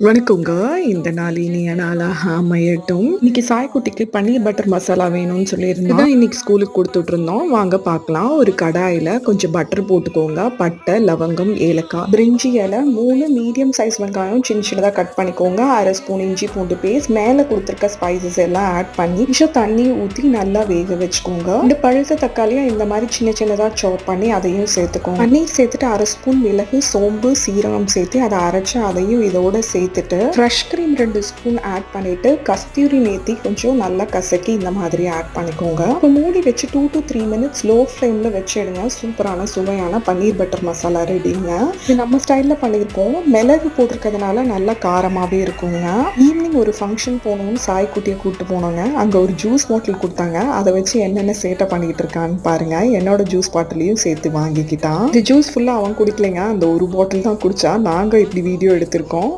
வணக்கங்க. இந்த நாள் இனிய நாளா அமையட்டும். இன்னைக்கு சாய்க்குட்டிக்கு பன்னீர் பட்டர் மசாலா வேணும்னு சொல்லியிருந்தான். இதான் இன்னைக்கு ஸ்கூலுக்கு குடுத்துட்ருந்தோம். வாங்க பார்க்கலாம். ஒரு கடாயில கொஞ்சம் பட்டர் போட்டுக்கோங்க. பட்டை, லவங்கம், ஏலக்காய், பிரிஞ்சி இலை, 3 மீடியம் சைஸ் வெங்காயம் சின்ன சின்னதா கட் பண்ணிக்கோங்க. 1/2 ஸ்பூன் இஞ்சி பூண்டு பேஸ்ட், மேல குடுத்துருக்க ஸ்பைசஸ் எல்லாம் ஆட் பண்ணி கொஞ்சம் தண்ணி ஊத்தி நல்லா வேக வச்சுக்கோங்க. 2 பழுத்த தக்காளிய இந்த மாரி சின்ன சின்னதா சாப் பண்ணி அதையும் சேர்த்துக்கோங்க. பன்னீர் சேர்த்துட்டு 1/2 ஸ்பூன் மிளகு, சோம்பு, சீரகம் சேர்த்து அதை அரைச்சு அதையும் இதோட சேர்த்துட்டு ஃப்ரெஷ் கிரீம் ரெண்டு ஸ்பூன் ஆட் பண்ணிட்டு கஸ்தூரி மேத்தி கொஞ்சம் நல்லா கசக்கி இந்த மாதிரி ஆட் பண்ணிக்கோங்க. இப்போ மூடி வச்சு two to three minutes low ஃப்ளேமில் வச்சிடுங்க. சூப்பரான சுவையான பன்னீர் பட்டர் மசாலா ரெடிங்க. இது நம்ம ஸ்டைலில் பண்ணியிருக்கோம். மிளகு போட்டிருக்கிறதுனால நல்லா காரமாகவே இருக்குங்க. ஈவினிங் ஒரு ஃபங்க்ஷன் போகணும்னு சாய்க்குட்டியை கூப்பிட்டு போனோங்க. அங்கே ஒரு ஜூஸ் பாட்டில் கொடுத்தாங்க. அதை வச்சு என்னென்ன சேட்டை பண்ணிகிட்டு இருக்கான்னு பாருங்க. என்னோட ஜூஸ் பாட்டிலையும் சேர்த்து வாங்கிக்கிட்டான். இந்த ஜூஸ் ஃபுல்லாக அவன் குடிக்கலைங்க. அந்த ஒரு பாட்டில் தான் குடிச்சா நாங்கள் இப்படி வீடியோ எடுத்திருக்கோம்.